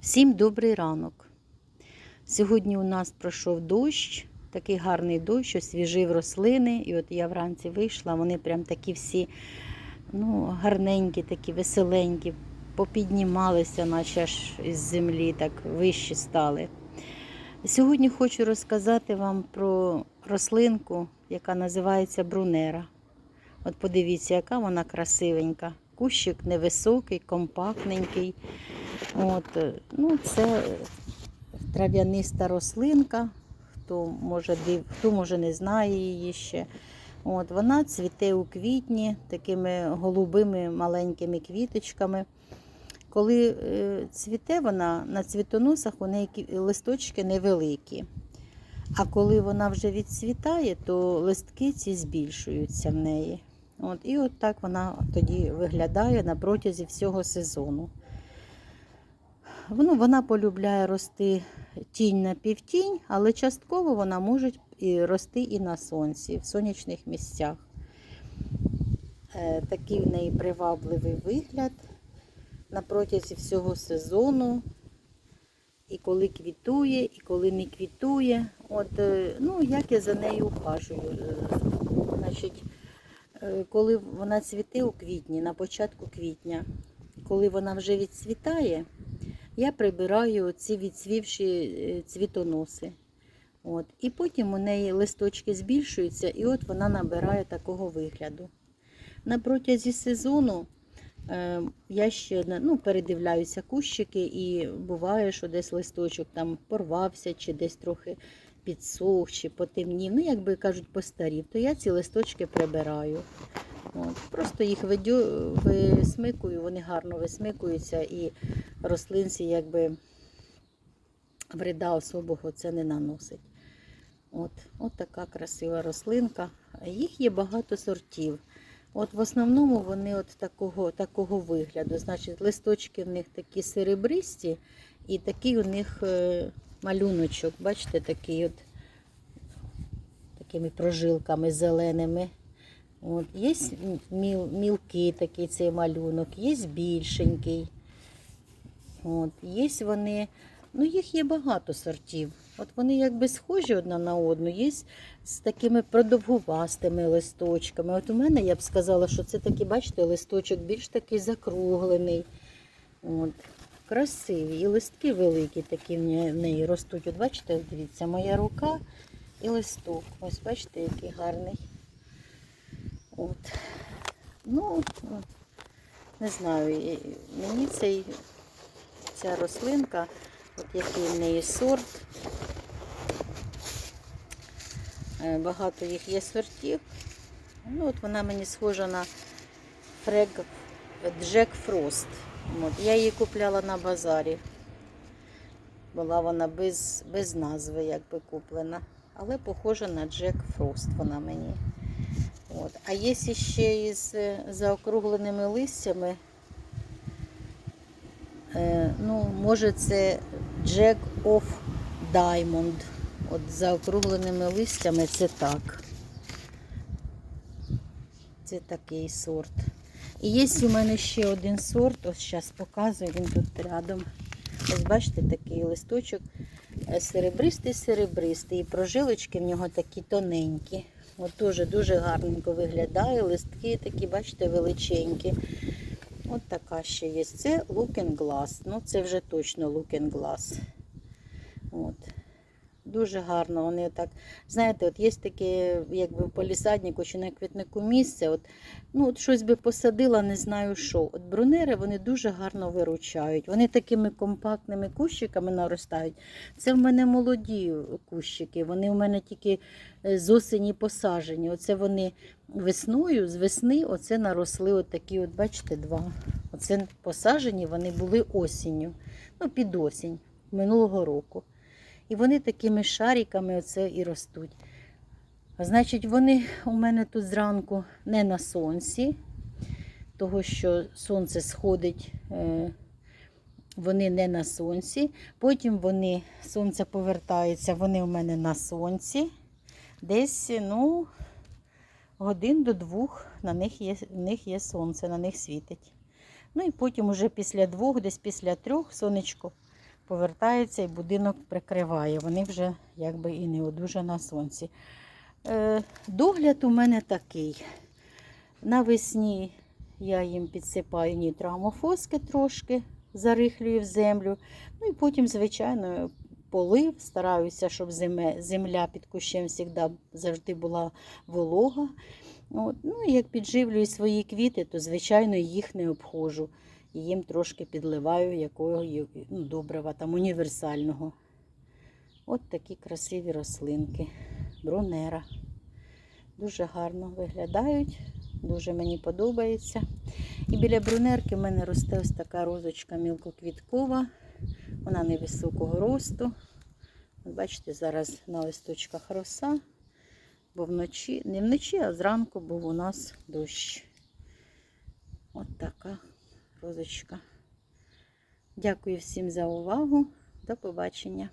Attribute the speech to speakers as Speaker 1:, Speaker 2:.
Speaker 1: Всім добрий ранок. Сьогодні у нас пройшов дощ, такий гарний дощ, освіжив рослини. І от я вранці вийшла, вони прям такі всі ну, гарненькі, такі веселенькі, попіднімалися, наче аж із землі, так вищі стали. Сьогодні хочу розказати вам про рослинку, яка називається брунера. От подивіться, яка вона красивенька. Кущик невисокий, компактненький. От, е, ну, це трав'яниста рослинка, хто може, хто може не знає її ще. От, вона цвіте у квітні такими голубими маленькими квіточками. Коли е, цвіте вона на цвітоносах, у неї листочки невеликі. А коли вона вже відцвітає, то листки ці збільшуються в неї. От, і от так вона тоді виглядає на протязі всього сезону. Ну, вона полюбляє рости тінь на півтінь, але частково вона може і рости і на сонці, в сонячних місцях. Е, Такий в неї привабливий вигляд на протязі всього сезону. І коли квітує, і коли не квітує. От, е, ну, як я за нею ухажую. Е, Значить, коли вона цвіте у квітні, на початку квітня, коли вона вже відцвітає, я прибираю ці відцвівші е, цвітоноси. От. І потім у неї листочки збільшуються, і от вона набирає такого вигляду. На протязі сезону е, я ще ну, передивляюся кущики, і буває, що десь листочок там порвався, чи десь трохи підсох, чи потемнів. Ну, як би кажуть, постарів, то я ці листочки прибираю. От. Просто їх видю, висмикую, вони гарно висмикуються, і рослинці якби вреда особого це не наносить. От, от така красива рослинка. Їх є багато сортів. От в основному вони от такого, такого вигляду. Значить, листочки в них такі серебристі, і такий у них е, малюночок, бачите, такий от такими прожилками зеленими. От, є міл, мілкий такий цей малюнок, є більшенький. От, є вони, ну їх є багато сортів. От вони якби схожі одна на одну, є з такими продовгувастими листочками. От у мене я б сказала, що це такий, бачите, листочок більш такий закруглений. От, красиві. І листки великі такі в неї- ростуть. От бачите, дивіться, моя рука і листок. Ось бачите, який гарний. От. Ну, не знаю, мені цей, ця рослинка, от який в неї сорт. Е, Багато їх є сортів. Ну, от вона мені схожа на фрег Джек Фрост. От, я її купляла на базарі. Була вона без, без назви, якби куплена. Але похожа на Джек Фрост вона мені. От. А є ще із е, заокругленими листями. Е, ну, може, це Jack of Diamond. От заокругленими листями це так. Це такий сорт. І є у мене ще один сорт, ось зараз показую, він тут рядом. Ось бачите, такий листочок е, серебристий-серебристий. І прожилочки в нього такі тоненькі. От теж дуже гарненько виглядає. Листки такі, бачите, величенькі. От така ще є. Це Looking Glass. Ну, це вже точно Looking Glass. От. Дуже гарно. Вони так, знаєте, от є таке, якби в полісаднику чи на квітнику місце. От, ну, от щось би посадила, не знаю що. От брунери вони дуже гарно виручають. Вони такими компактними кущиками наростають. Це в мене молоді кущики. Вони в мене тільки е, з осені посаджені. Оце вони весною, з весни оце наросли от такі, от, бачите, два. Оце посаджені, вони були осінню, ну, під осінь минулого року. І вони такими шариками оце і ростуть. Значить, вони у мене тут зранку не на сонці, того що сонце сходить, е, вони не на сонці. Потім вони, сонце повертається, вони у мене на сонці. Десь, ну, годин до двох на них є, в них є сонце, на них світить. Ну і потім уже після двох, десь після трьох сонечко повертається і будинок прикриває. Вони вже якби і не дуже на сонці. Е, догляд у мене такий. Навесні я їм підсипаю нітроамофоски трошки, зарихлюю в землю. Ну і потім, звичайно, полив, стараюся, щоб земля під кущем завжди, була волога. От. Ну, як підживлюю свої квіти, то, звичайно, їх не обходжу. І їм трошки підливаю якого ну, добрива, там універсального. От такі красиві рослинки. Брунера. Дуже гарно виглядають, дуже мені подобається. І біля брунерки в мене росте ось така розочка мілкоквіткова. Вона невисокого росту. Бачите, зараз на листочках роса, бо вночі, не вночі, а зранку був у нас дощ. От така розочка. Дякую всім за увагу. До побачення.